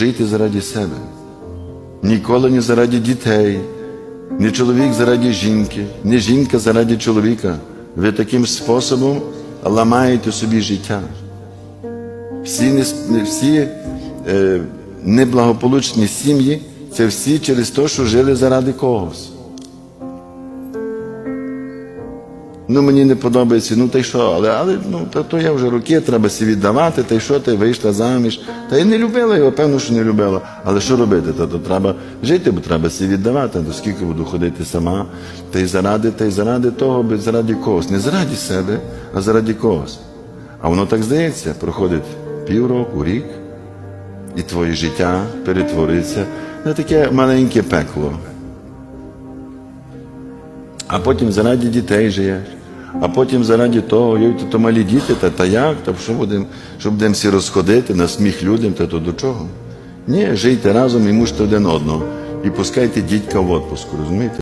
жийте заради себе. Ніколи не заради дітей, не чоловік заради жінки, не жінка заради чоловіка. Ви таким способом ламаєте собі життя. Всі, не- всі е, неблагополучні сім'ї це всі через те, що жили заради когось. Ну, мені не подобається, ну та й що, але, але ну, то, то я вже роки, треба сі віддавати, та й що ти вийшла заміж. Та й не любила його, певно, що не любила. Але що робити? Та, то треба жити, бо треба сі віддавати, до скільки буду ходити сама. Та й заради, та й заради того, би заради когось. Не заради себе, а заради когось. А воно так здається, проходить півроку, рік, і твоє життя перетвориться на таке маленьке пекло. А потім заради дітей живеш, а потім заради того, ой, то, то малі діти, та, та як, та що будемо, що будемо всі розходити на сміх людям, та то до чого? Ні, жийте разом і мужте один одного. І пускайте дітька в отпуск, розумієте?